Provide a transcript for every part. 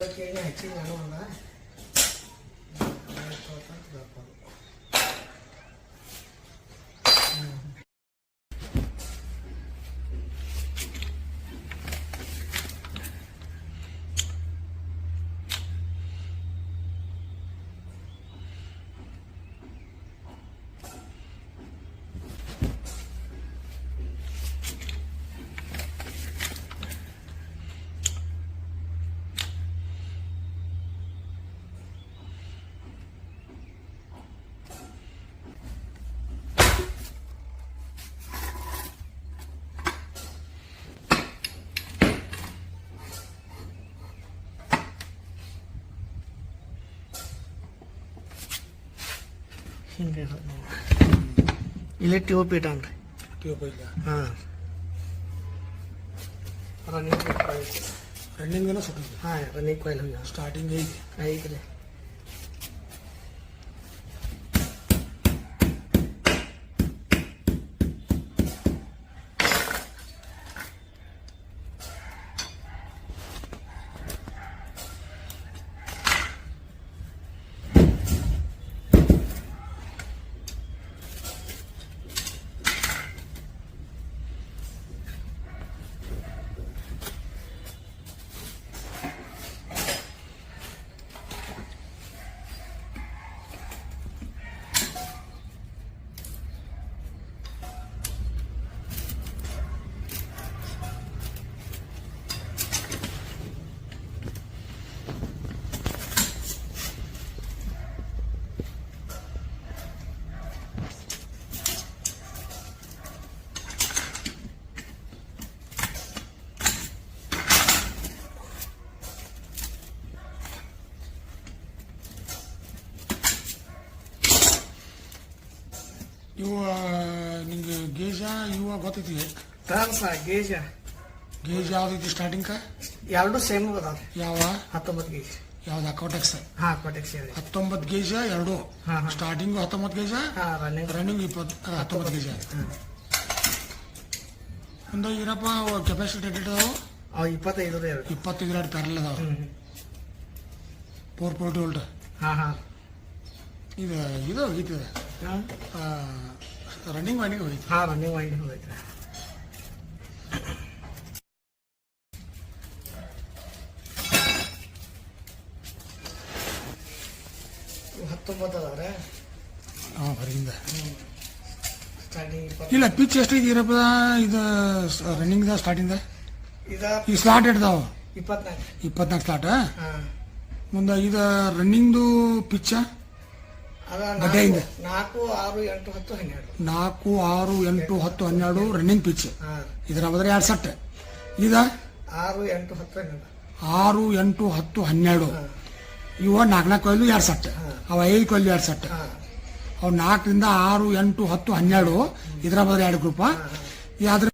ಎಣ್ಣೆ ಹಚ್ಚಿ ನಾನು ಅಲ್ಲ ಆಯ್ತು ಅಂತ ಬರ್ಬೋದು. ಹಿಂಗೆ ಇರೋದು. ಇಲ್ಲೇ ಟ್ಯೂಬ್ ಇಟ್ಟನ್ರಿ ಟ್ಯೂಬ್ ಇಲ್ಲ ಹಾಂ ರನ್ನಿಂಗ್ ಗೊತ್ತೈತಿ ಟ್ರಾನ್ಸ ಗೇಜ. ಗೇಜ್ ಯಾವ್ದೈತಿ ಸ್ಟಾರ್ಟಿಂಗ್ ಎರಡು ಸೇಮ್ ಅದಾವ ಯಾವ? ಹತ್ತೊಂಬತ್ತು ಗೇಜ್. ಯಾವ್ದು? ಅಕೌಟೆಕ್ಸ್ ಹಾಂ ಕೊಟೆಕ್ಸ್ ಇದೆ. ಹತ್ತೊಂಬತ್ತು ಗೇಜ್ ಎರಡು. ಸ್ಟಾರ್ಟಿಂಗ್ ಹತ್ತೊಂಬತ್ತು ಗೇಜ? ಹಾಂ ರನ್ನಿಂಗ್ ರನ್ನಿಂಗ್ ಇಪ್ಪತ್ತು ಹತ್ತೊಂಬತ್ತು ಗೇಜ. ಒಂದು ಇರಪ್ಪ ಕೆಪಾಸಿಟಿ ಎಷ್ಟ್ ಅದಾವು ಇಪ್ಪತ್ತೈದು ಇಪ್ಪತ್ತೈದು ಎರಡು ಪ್ಯಾರಲ್ ಅದಾವ. ಫೋರ್ ಫೋರ್ಟಿ ವೋಲ್ಟ್ ಹಾಂ ಹಾಂ. ಇದು ಇದು ಹಾಂ. ರನ್ನಿಂಗ್ ವೈನಿಂಗ್ ಹೋಯ್ತು ಹಾಂ ರನ್ನಿಂಗ್ ವೈಂಡಿಂಗ್ ಹೋಗೈತೆ ಹತ್ತೊಂಬತ್ತು ಅದಾವ್ರೆ ಹಾಂ ಹೊರಗಿಂದ ಸ್ಟಾರ್ಟಿಂಗ್ ಇಲ್ಲ ಪಿಚ್ ಎಷ್ಟು ಇರಪ್ಪ ಇದು ರನ್ನಿಂಗ್ ಸ್ಟಾರ್ಟಿಂದ ಇದು ಈ ಸ್ಲಾಟ್ ಇಡ್ದಾವ ಇಪ್ಪತ್ನಾಲ್ಕು. ಇಪ್ಪತ್ನಾಲ್ಕು ಸ್ಲಾಟ್ ಮುಂದೆ ಇದು ರನ್ನಿಂಗ್ದು ಪಿಚ್ಚ ಗಡ್ಡೆಯಿಂದ. ನಾಲ್ಕು ಆರು ಎಂಟು ಹತ್ತು ಹನ್ನೆರಡು. ನಾಲ್ಕು ಆರು ಎಂಟು ಹತ್ತು ಹನ್ನೆರಡು ರನ್ನಿಂಗ್ ಪಿಚ್ ಇದರ ಬದಲು ಎರಡು ಸಟ್ ಇದ ಆರು ಎಂಟು ಹತ್ತು ಹನ್ನೆರಡು. ಆರು ಎಂಟು ಹತ್ತು ಹನ್ನೆರಡು. ಇವ ನಾಲ್ಕು ನಾಲ್ಕು ಕೊಯ್ಲು ಎರಡು ಸಟ್. ಅವ ಐದು ಕೊಯ್ಲು ಎರಡು ಸಟ್ ಅವ್ ನಾಲ್ಕರಿಂದ ಆರು ಎಂಟು ಹತ್ತು ಹನ್ನೆರಡು. ಇದರ ಬದಲು ಎರಡು ಗ್ರೂಪ ಯಾವ್ದ್ರ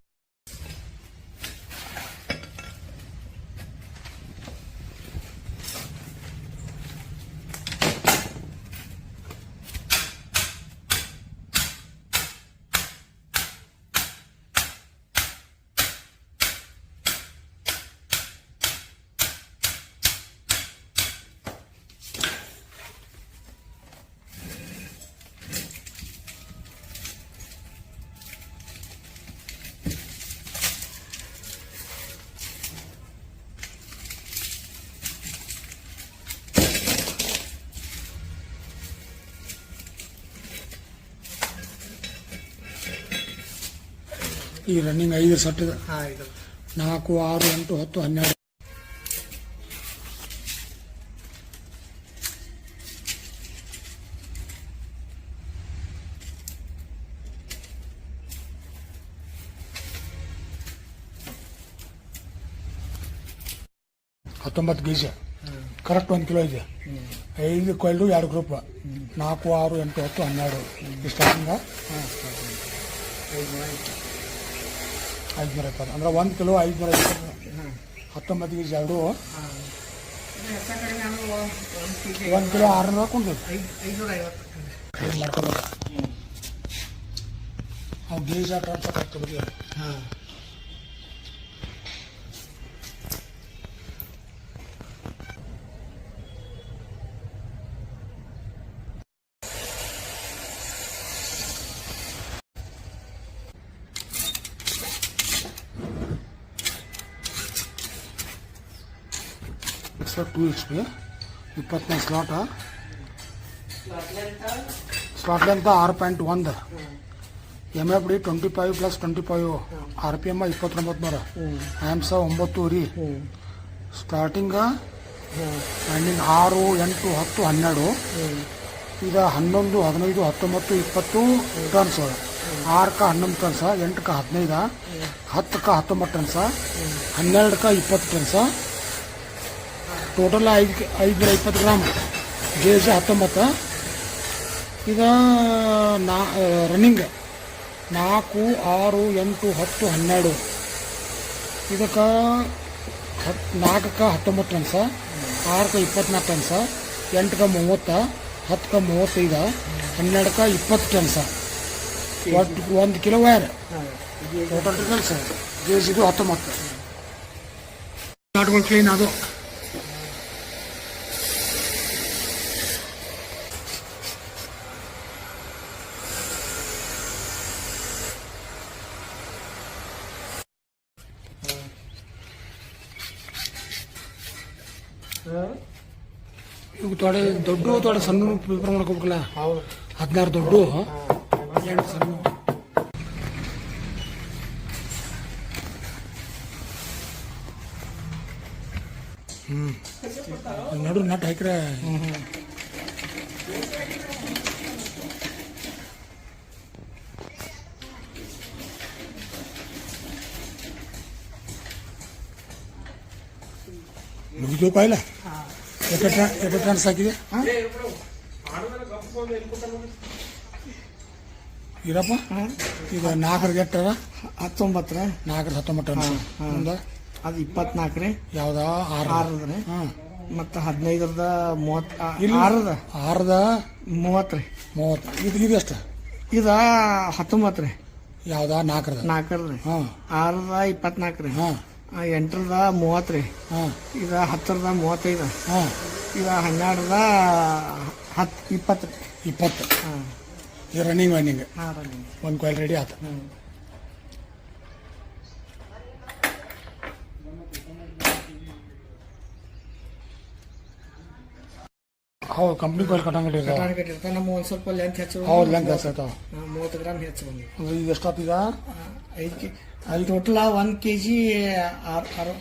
ಈ ರನ್ನಿಂಗ್ ಐದು ಸೆಟ್ ಇದೆ. ನಾಲ್ಕು ಆರು ಎಂಟು ಹತ್ತು ಹನ್ನೆರಡು. ಹತ್ತೊಂಬತ್ತು ಗೀಜ ಕರೆಕ್ಟ್ ಒಂದು ಕಿಲೋ ಇದೆ. ಐದು ಕೊಯ್ಲು ಎರಡು ಗ್ರೂಪ್ ನಾಲ್ಕು ಆರು ಎಂಟು ಹತ್ತು ಹನ್ನೆರಡು. ನೂರ ಐದುನೂರ ಇಪ್ಪತ್ತು ಅಂದ್ರೆ ಒಂದು ಕಿಲೋ ಐದುನೂರ ಇಪ್ಪತ್ತು ಹತ್ತೊಂಬತ್ತು ಕೆಜಿ ಎರಡು. ಒಂದು ಕಿಲೋ ಆರುನೂರ ಕೊಂಡ್ಬೋದು ಐದು ಅವ್ನು ಬೀಜ ಟ್ರಾನ್ಸ್ಫರ್ ಆಗ್ತದೆ ಹಾಂ. ಇಟ್ಸ್ ಟೂ ಎಚ್ ಪಿ ಇಪ್ಪತ್ತನೇ ಸ್ಲಾಟ ಸ್ಲಾಟ್ ಲೆಂತ್ ಆರು ಪಾಯಿಂಟ್ ಒಂದು. M F D twenty five plus twenty five R P M ಇಪ್ಪತ್ತೊಂಬತ್ತು ನೂರ ಆ್ಯಮ್ಸ ಒಂಬತ್ತು ರೀ ಸ್ಟಾರ್ಟಿಂಗ ಎಂಡಿಂಗ್ ಆರು, ಎಂಟು, ಹತ್ತು, ಹನ್ನೆರಡು. ಈಗ ಹನ್ನೊಂದು, ಹದಿನೈದು, ಹತ್ತೊಂಬತ್ತು, ಇಪ್ಪತ್ತು ಟನ್ಸ್ ಆರಕ್ಕೆ ಹನ್ನೊಂದು ಟನ್ಸ ಎಂಟಕ್ಕೆ ಹದಿನೈದು, ಹತ್ತಕ್ಕೆ ಹತ್ತೊಂಬತ್ತು ಟನ್ಸ ಹನ್ನೆರಡಕ್ಕೆ ಇಪ್ಪತ್ತು ಟನ್ಸ ಟೋಟಲ್ ಐದು ಐದುನೂರ ಇಪ್ಪತ್ತು ಗ್ರಾಮ್. ಜೇಸಿ ಹತ್ತೊಂಬತ್ತು. ಇದು ನಾ ರನ್ನಿಂಗ್ ನಾಲ್ಕು, ಆರು, ಎಂಟು, ಹತ್ತು, ಹನ್ನೆರಡು. ಇದಕ್ಕೆ ಹತ್, ನಾಲ್ಕಕ್ಕೆ ಹತ್ತೊಂಬತ್ತು ಟನ್ಸ, ಆರಕ್ಕೆ ಇಪ್ಪತ್ನಾಲ್ಕು ಟನ್ಸ, ಎಂಟಕ್ಕೆ ಮೂವತ್ತು, ಹತ್ತಕ್ಕೆ ಮೂವತ್ತೈದು, ಹನ್ನೆರಡಕ್ಕೆ ಇಪ್ಪತ್ತು ಟನ್ಸ. ಒಟ್ಟು ಒಂದು kilo wire total total sir ಇದು ಹತ್ತೊಂಬತ್ತು. ಕ್ಲೀನ್ ಅದು. ತೊಡೆ ದೊಡ್ಡ ತೊಡೆ ಸಣ್ಣ ಪೇಪರ್ ಮಾಡ್ಕೋಬೇಕಲ್ಲ? ಹೌದು. ಹದಿನಾರು ದೊಡ್ಡ. ಎಂಟು ಸಣ್ಣ. ಹ್ಮ್. ನಡು ನಟ್ ಹಾಕ್ರೆ ಮುಗಿದು ಎಷ್ಟೇ ಎಷ್ಟೇ ಟ್ರಾನ್ಸ್ ಹಾಕಿದೆ ಇರಪ್ಪ ಈಗ ನಾಲ್ಕರಿಗೆ ಎಟ್ಟರ ಹತ್ತೊಂಬತ್ತರ. ನಾಲ್ಕರ ಹತ್ತೊಂಬತ್ತರ ಒಂದು ಅದು ಇಪ್ಪತ್ನಾಲ್ಕು ರೀ ಯಾವ್ದ? ಆರು ಆರದ್ರಿ ರೀ ಹಾಂ. ಮತ್ತು ಹದಿನೈದರದ ಮೂವತ್ತು ಆರದ ಆರದ ಮೂವತ್ತು ರೀ ಮೂವತ್ತು. ಇದು ಇದು ಎಷ್ಟು? ಇದ ಹತ್ತೊಂಬತ್ತು ರೀ ಯಾವ್ದ? ನಾಲ್ಕರದ. ನಾಲ್ಕರದ ರೀ ಹಾಂ. ಆರದ ಇಪ್ಪತ್ನಾಲ್ಕು ರೀ ಹಾಂ. ಎಂಟರದ ಮೂವತ್ತು ರೀ ಹಾಂ. ಇದ ಹತ್ತರದ ಮೂವತ್ತೈದು. ಹಾಂ. ಈಗ ಹನ್ನೆರಡದ ಹತ್ತು ಇಪ್ಪತ್ತು. ಇಪ್ಪತ್ತು. ಹಾಂ. ಇದು ರನ್ನಿಂಗ್ ರನ್ನಿಂಗ್ ಹಾಂ ರನ್ನಿಂಗ್ ಒಂದು ಕ್ವಾಲ್ ರೆಡಿ ಆತ. ಹ್ಞೂ ಹೌದು ಕಂಪ್ನಿ ಕಾಯಿಲ್ ಕಟ್ಟಂಗಡಿ ಕಟಾಣಿ ಕಟ್ಟಿರ್ತಾನೆ ನಮ್ಮ ಒಂದು ಸ್ವಲ್ಪ ಲೆಂತ್ ಹೆಚ್ಚು ಹೌದು ಲೆಂತ್ ಆಗ್ತಾವ ಮೂವತ್ತು ಗ್ರಾಮ್ ಹೆಚ್ಚು ಬಂದಿದೆ. ಇದು ಎಷ್ಟಾತೀಗ ಐದು ಕೆ ಅಲ್ಲಿ ಟೋಟಲ್ ಒಂದು ಕೆ ಜಿ ಆರು ಆರು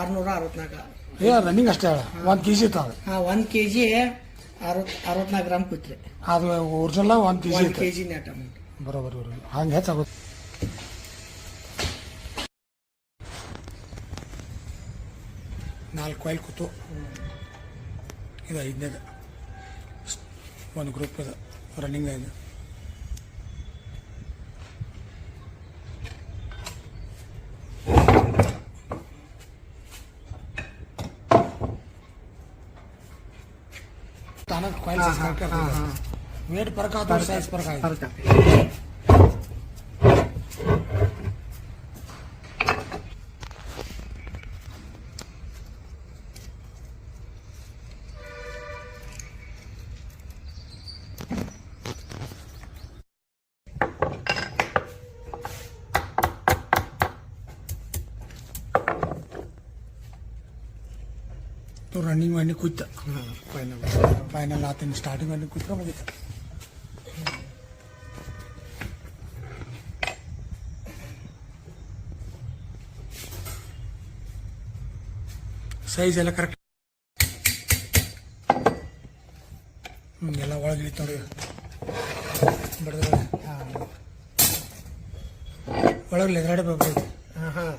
ಆರುನೂರ ಅರವತ್ನಾಲ್ಕು. ಏ ರನ್ನಿಂಗ್ ಅಷ್ಟೇ ಹೇಳ. ಒಂದು ಕೆ ಜಿ ಅದು. ಹಾಂ ಒಂದು ಕೆ ಜಿ ಅರವತ್ತು ಅರವತ್ನಾಲ್ಕು ಗ್ರಾಮ್ ಕೂತ್ರಿ. ಅದು ಒರಿಜಿನಲ್ ಒಂದು K G K G net amount ಬರೋಬರ್ ಬರೋಬರಿ. ಹಂಗೆ ಹೆಚ್ಚಾಗುತ್ತೆ ನಾಲ್ಕು ಕಾಯಿಲ್ ಕೂತು. ಇದು ಐದನೇದು ಒಂದು ಗ್ರೂಪ್ ಇದೆ ರನ್ನಿಂಗ್ ಇದೆ ತಾನಾಗ ಕಾಯಿಲ್ ಸೈಜ್ ಹಾಂ ಹಾಂ ವೇಟ್ ಪರಕ ಅಥವಾ ಸೈಜ್ ಪರಕ ರನ್ನಿಂಗ್ ಮಾಡಿ ಕೂತ ಫೈನಲ್ ಫೈನಲ್ ಆತನ ಸ್ಟಾರ್ಟಿಂಗ್ ಮಾಡಿ ಕೂತ್ರೆ ಮುಗಿತ ಸೈಜ್ ಎಲ್ಲ ಕರೆಕ್ಟ್ ಎಲ್ಲ ಒಳಗೆ ಇಳಿತು ನೋಡಿ. ಬಡದ ಹಾಂ. ಒಳಗೆ ಎದುರಾಡೆ ಬೇಕು. ಹಾಂ ಹಾಂ.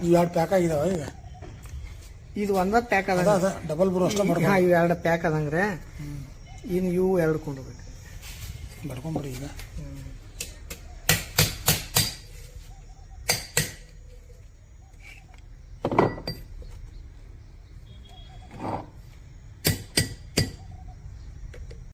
ಎರಡು ಪ್ಯಾಕ್ ಆಗಿದಾವ ಈಗ. ಇದು ಒಂದ ಪ್ಯಾಕ್ ಅದ ಅದ. ಡಬಲ್ ಬರೋ ಅಷ್ಟೇ ಹಾಂ ಮಾಡ್ಕೊಂಡು ಇವು ಎರಡು ಪ್ಯಾಕ್ ಅದಂಗ್ರೆ. ಇನ್ನು ಇವು ಎರಡು ಕೊಂಡೋಗ್ಬೇಕು ಬಡ್ಕೊಂಬಿಡಿ ಈಗ.